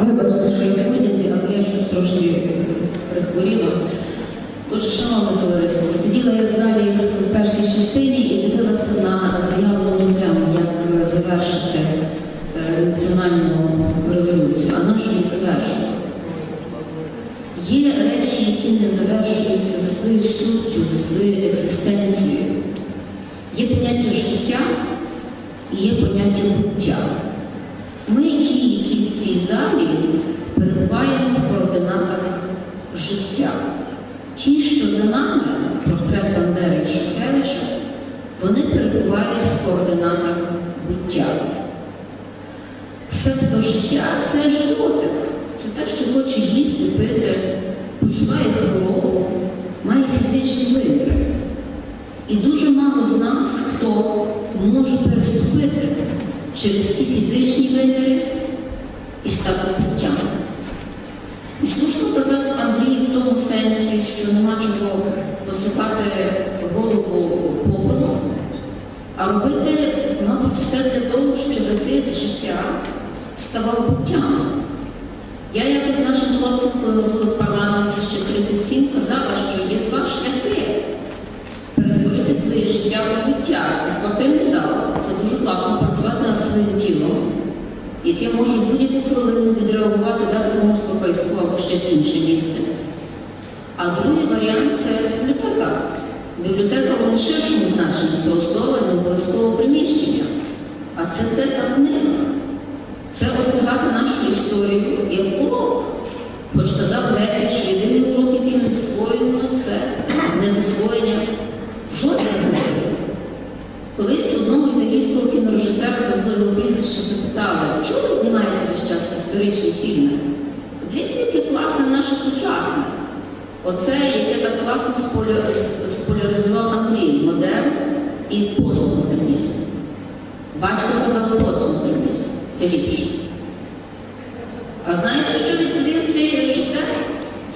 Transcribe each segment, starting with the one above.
Вибачте, що я в але я щось трошки прихворіла. Отже, шановне товариство, сиділа я в залі в першій частині і дивилася на заявлену тему, як завершити е, національну революцію. А нашу її завершити? Є речі, які не завершуються за своєю суттю, за своєю екзистенцією. Є поняття життя і є поняття буття. Ми, ті, які в цій залі, перебуваємо в координатах життя. Ті, що за нами, портрет Бандери і Шухевича, вони перебувають в координатах буття. Себто життя це животик, це те, що хоче їсти, пити, почуває хворобу, має фізичні виміри. І дуже мало з нас, хто може переступити через ці фізичні виміри і стати буттям. І слушно казав Андрій в тому сенсі, що нема чого посипати голову а робити, мабуть, все для того, щоб ти з життя ставав буттям. Я якось нашим хлопцям, коли були в парламенті ще 37, казала, що є два шляхи перетворити своє життя в буття. Це спортивний зал, це дуже класно працювати над своїм тілом, яке може будь-яку хвилину відреагувати, дати комусь спокійству або ще в інше місце. А другий варіант це бібліотека. Бібліотека в найширшому значенні цього слова не обов'язково приміщення, а це тета книга. Це осягати нашу історію як урок. Хоч казав Гетель, що єдиний урок, який не засвоєно, це не засвоєння жодних уроків. Колись одного італійського кінорежисера забули прізвище запитали, чого ви знімаєте весь час історичні фільми? Подивіться, яке класне наше сучасне. Оце, яке класно споляризував Андрій, модерн і постмодернізм. Батько казав постмодернізм. Це ліпше. А знаєте, що відповів цей режисер?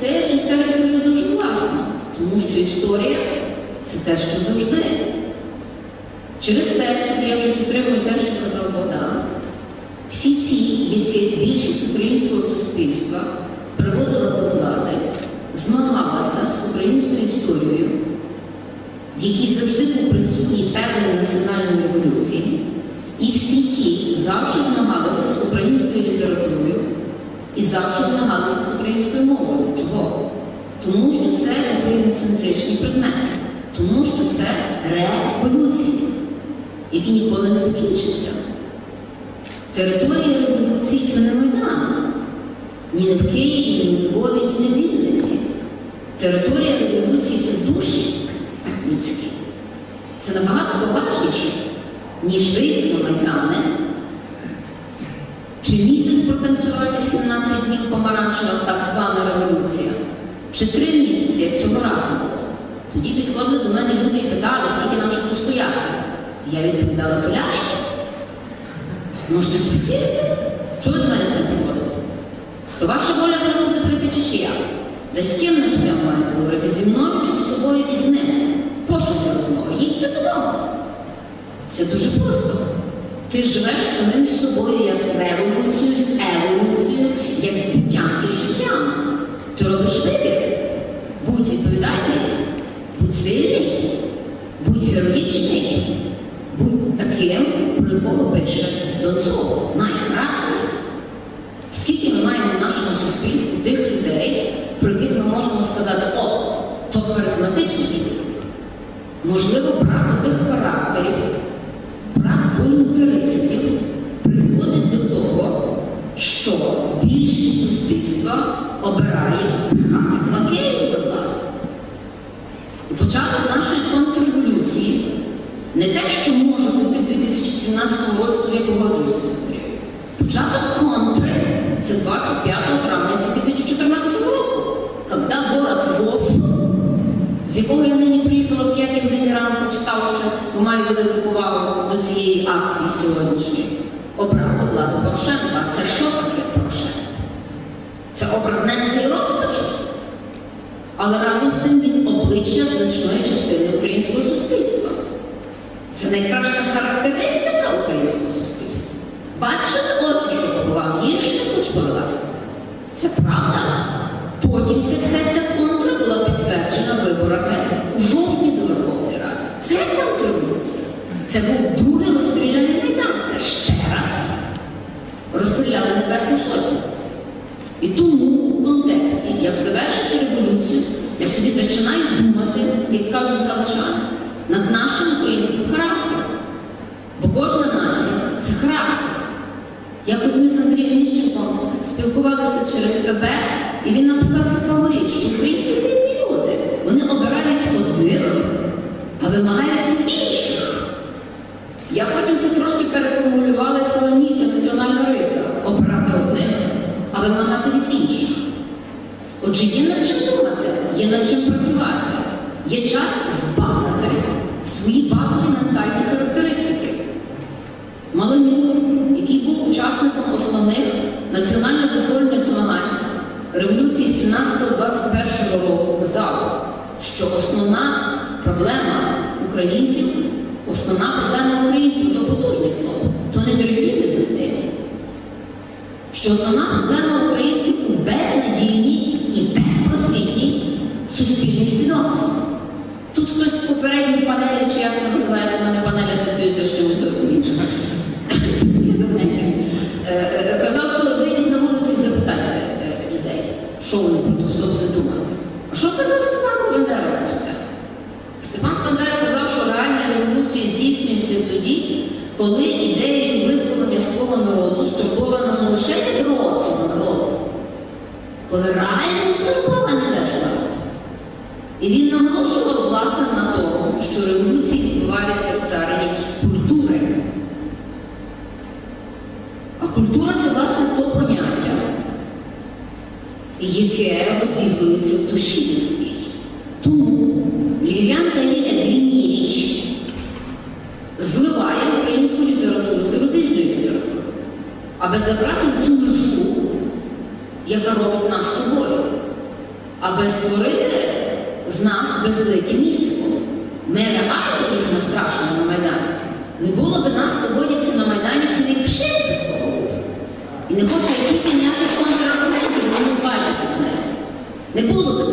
Цей режисер відповів дуже класно, тому що історія це те, що завжди. Через те, я вже підтримую те, що казав Богдан, всі ці, які більшість українського суспільства приводила до влади, змагалася з українською історією, в якій завжди був присутній певний національної революції, і всі ті завжди змагалися з українською літературою і завжди змагалися з українською мовою. Чого? Тому що це україноцентричні предмети, тому що це революції, які ніколи не закінчаться. Територія революції це не Майдан. Ні не в Києві, ні в Львові, ні не в Вінниці. Територія революції це душі людські. Це набагато поважніше, ніж вийти на Майдани, чи місяць протанцювати 17 днів помаранчева так звана революція, чи три місяці, як цього разу. Тоді підходили до мене люди і питали, скільки нам ще тут стояти. Я відповідала, то. Можете сісти? Чого ви до мене з тим приходите? То ваша воля виросити прийти чи чия? Ви з ким на цю тему маєте говорити? Зі мною чи з собою і з ним? Пощо ця розмова? Їдьте додому. Все дуже просто. Ти живеш самим собою, як з революцією, з еволюцією, як з буттям і життям. Ти робиш вибір. Будь відповідальний, будь сильний, будь героїчний, будь таким, про якого пише Донцов, май характер. Скільки ми маємо в нашому суспільстві тих людей, про яких ми можемо сказати, о, то харизматичний чоловік. Можливо, брак тих характерів, брак волюнтаристів призводить до того, що більшість суспільства обирає пхати лакеїв до влади. Початок нашої контрреволюції не те, що може бути в 2017 році, я погоджуюся обрав до влади Порошенка. Це що таке Порошенко? Це образ ненці і розпачу. Але разом з тим він обличчя значної частини українського суспільства. Це найкраща І тому у контексті, як завершити революцію, я собі починаю думати, як кажуть галичани, над нашим українським характером. Бо кожна нація це характер. Якось ми з Андрієм Міщенком спілкувалися через ФБ, і він написав Отже, є над чим думати, є над чим працювати. Є час збавити свої базові ментальні характеристики. Малинюк, який був учасником основних національно-визвольних змагань революції 17-21 року, казав, що основна проблема українців, основна проблема українців то потужний клоп, то не дерев'яні застилі. Що основна проблема українців у безнадійній панелі, чи як це називається, в мене панель асоціюється з чимось зовсім іншим. Я думаю, якось, е, е, Казав, що вийдіть на вулиці і запитайте е, людей, що вони про ту собою думають. А що казав Степан Бандера на цю тему? Степан Бандера казав, що реальна революція здійснюється тоді, коли ідеєю визволення свого народу стурбовано не лише ядро цього народу, коли реально стурбований наш народ. І він наголошував власне на тому, що революції відбуваються в царині культури. А культура це власне то поняття, яке розігрується в душі людській. Тому Лілянка Ліля Грінєвич зливає українську літературу з літературою, аби забрати в цю межу, яка робить нас собою, аби створити з нас безлике місце. Ми реально їх настрашені на Майдані. Не було би нас свободівців на Майдані цілий пшик без того. І не хочу я тільки ніяких контраргументів, бо не бачать мене. Не було б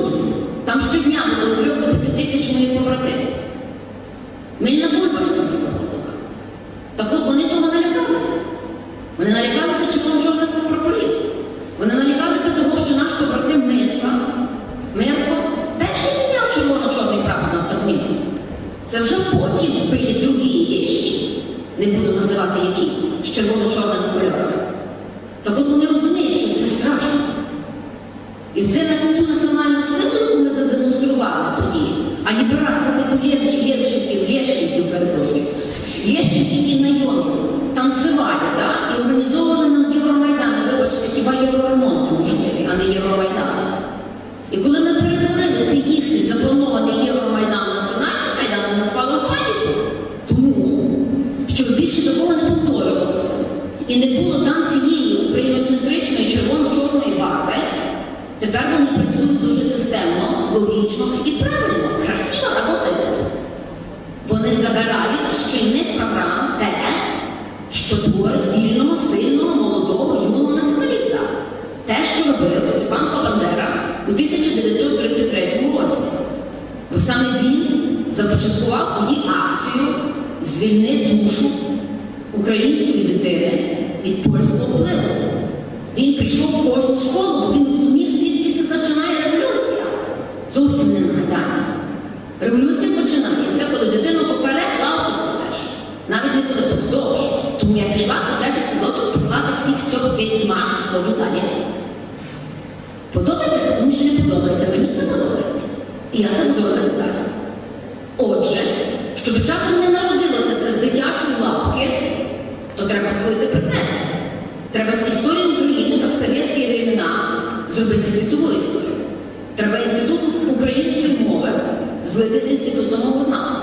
І не було там цієї україноцентричної червоно-чорної барви, тепер вони працюють дуже системно, логічно і правильно, Що не подобається. Мені це подобається. І я це буду робити далі. Отже, щоб часом не народилося це з дитячої лапки, то треба слити предмети. Треба з історії України та в совєтські времена зробити світову історію. Треба інститут української мови злити з інститутом мовознавства.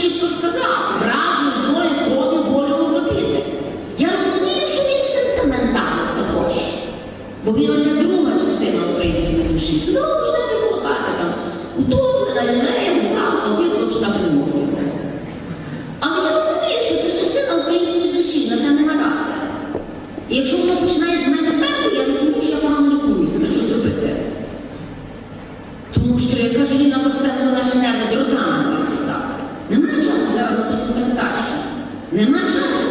Чітко сказав, правду злої крові волю робити. Я розумію, що він сентиментальний також. Бо він оця друга частина української душі. Знову ж не було хати там. Утоплена, лілеєм, злавка, обід, читати не можу. Але я розумію, що це частина української душі, на це не нарадити. І якщо воно починає з мене терти, я розумію, що я погано лікуюся, це що зробити. Тому що, як каже Ліна Костенко, наші нерви дротами відстати. Немає часу зараз на посміхантащу. Нема часу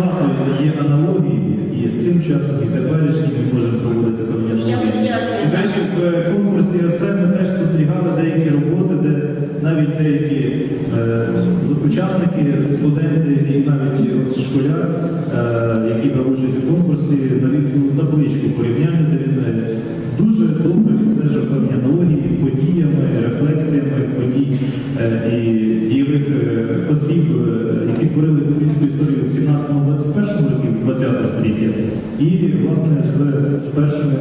багато є аналогій і з тим часом, і теперішнім ми можемо проводити певні аналогії. До речі, в конкурсі ЕСЕ ми теж спостерігали деякі роботи, де навіть деякі е, учасники, студенти і навіть школяр, е, які брав участь у конкурсі, навіть цілу табличку порівняння, де він е, дуже добре відстежив певні аналогії подіями, рефлексіями подій е, і дієвих е, осіб, е, які творили 17-21 років 20 століття, і власне з першими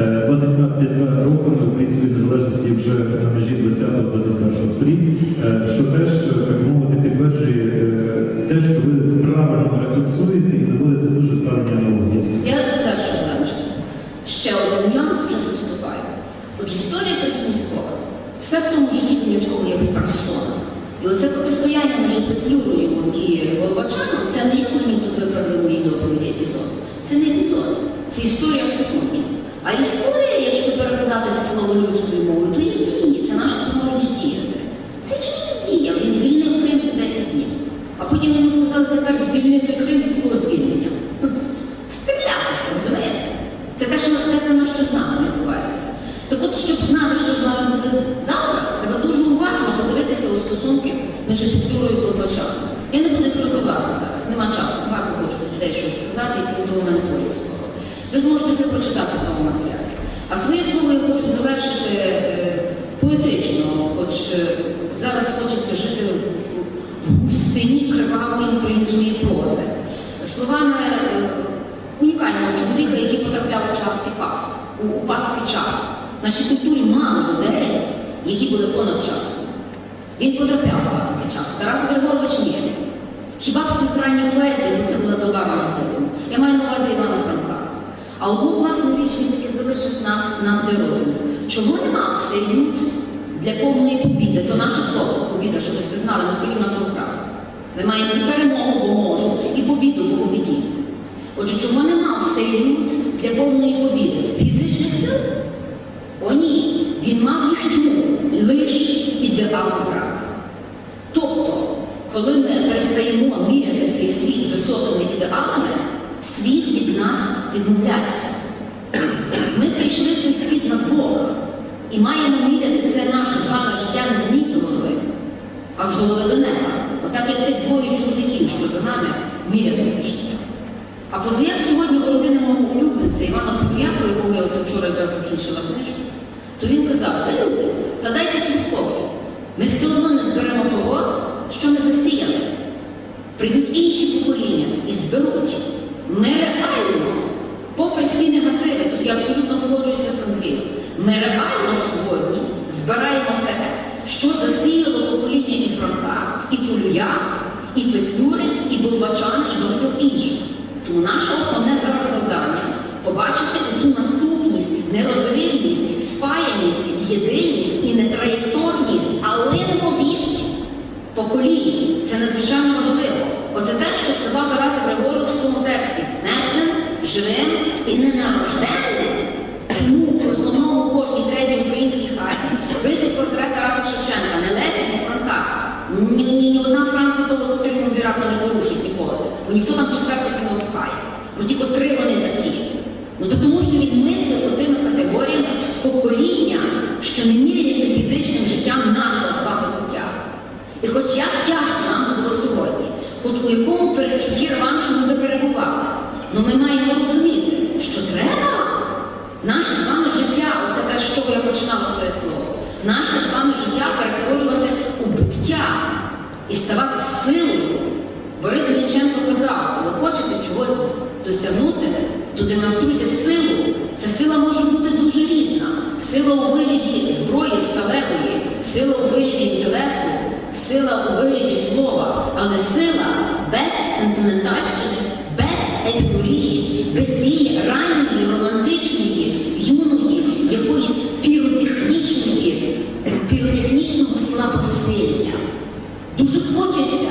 е, 25 роками української незалежності вже на межі 20-21 століття, е, що теж, е, так мовити, підтверджує е, те, що ви правильно рефлексуєте і наводите дуже правильні аналогії. Я завершу далі. Ще один нюанс вже заступає. Отже, історія Присунського. Все в тому житті винятково є персона. І оце протистояння між Петлюрою і Голбачаном, це не як мені тут виправили мої доповіді епізод. Це не епізод, це історія стосунків. А історія, якщо перекладати це слово людською мовою, то є дії, це наша спроможність діяти. Це чоловік діяв, він звільнив Крим за 10 днів. А потім йому сказали тепер звільнити Крим від свого звільнення. Стрілятися, розумієте? Це те, що написано, що з нами відбувається. Так от, щоб знати, що з нами буде завтра, треба дуже уважно подивитися у стосунки між Петлюрою і Колбачаном. Я не буду їх розвивати зараз, нема часу, багато хочу людей щось сказати, і крім того мене поїздку. Ви зможете це прочитати в тому матеріалі. А своє слово я хочу завершити е, поетично, хоч е, зараз хочеться жити в, густині кривавої української прози. Словами е, унікального чоловіка, який потрапляв у час пасу, у, пастки часу. В нашій культурі мало людей, які були понад часом. Він потрапляв у пастки часу. Тарас Григорович ні. Хіба в своїй крайній поезії це була доба романтизму? Я маю на увазі Івана Франка. А одну класну річ він таки залишив нас для розуму. Чого нема люд для повної побіди? То наше слово побіда, щоб ви знали, наскільки в нас добра. Ми маємо і перемогу, бо можемо, і побіду по побіді. Отже, чого нема люд для повної побіди? Фізичних сил? О ні, він мав їх тьму, лиш ідеал брак. Тобто, коли ми перестаємо міряти цей світ високими ідеалами, відмовляється. Ми прийшли в той світ на двох і маємо міряти це наше з вами життя не з ніг до голови, а з голови до неба. Отак як тих двоє чоловіків, що за нами міряти це життя. А позаяк сьогодні у родини мого улюбленця Івана про якого я оце вчора якраз закінчила книжку, то він казав, та люди, та дайте собі спокій. Ми все одно не зберемо того, що ми засіяли. Прийдуть інші покоління і зберуть нереально, попри всі негативи, тут я абсолютно погоджуюся з Андрієм, нереально сьогодні збираємо те, що засіяло покоління і Франка, і Полюя, і Петлюри, і Болбачана, і багатьох інших. Тому наше основне зараз завдання побачити нами життя перетворювати у буття і ставати силою. Борис Гринченко казав, коли хочете чогось досягнути, то демонструйте силу. Ця сила може бути дуже різна. Сила у вигляді зброї сталевої, сила у вигляді інтелекту, сила у вигляді слова, але сила без сентиментальщини, без ейфорії, без Дуже хочеться.